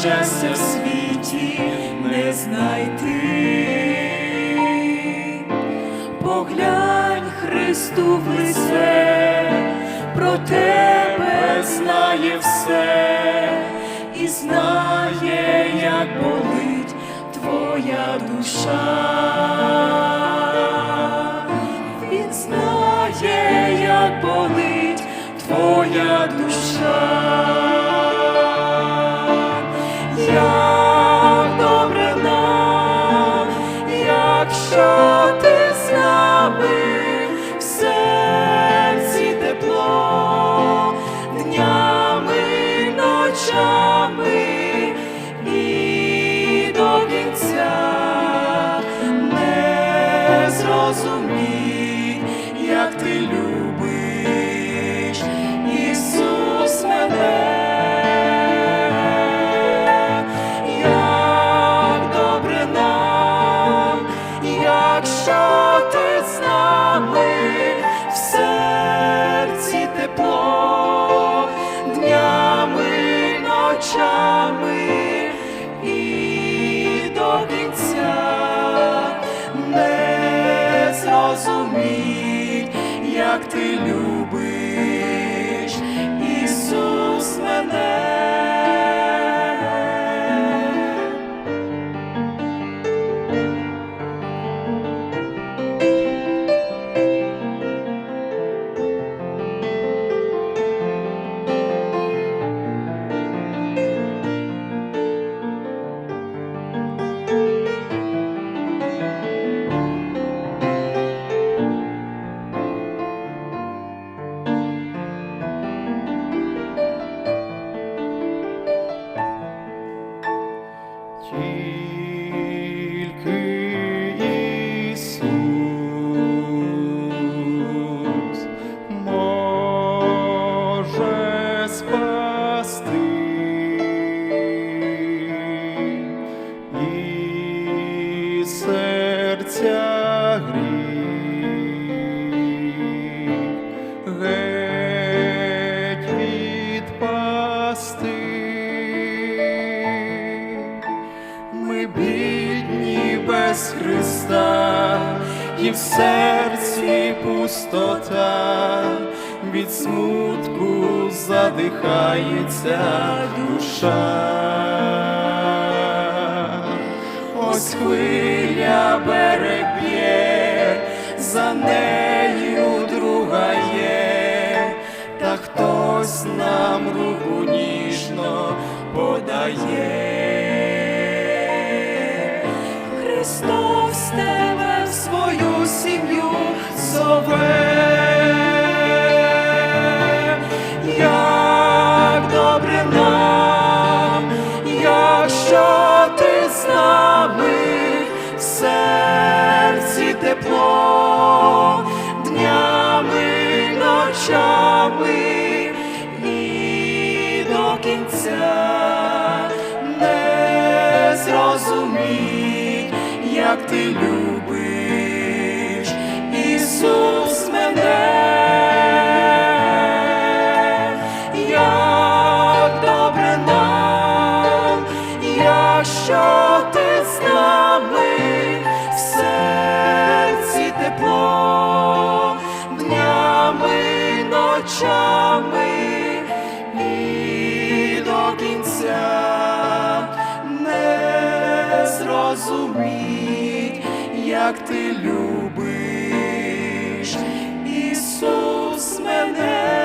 щастя в світі не знайти. Поглянь Христу в лице, про тебе знає все, і знає, як болить твоя душа. Він знає, як болить твоя душа. Якщо ночами і до кінця не зрозуміть, як ти любиш, без Христа, і в серці пустота, від смутку задихається душа. Ось хвиля берег за нею друга є, та хтось нам руку ніжно подає. Христос тебе в свою сім'ю зове. Як добре нам, якщо ти з нами в серці тепло, днями, ночами і до кінця як ти любиш, Зуміть, як ти любиш, Ісус мене.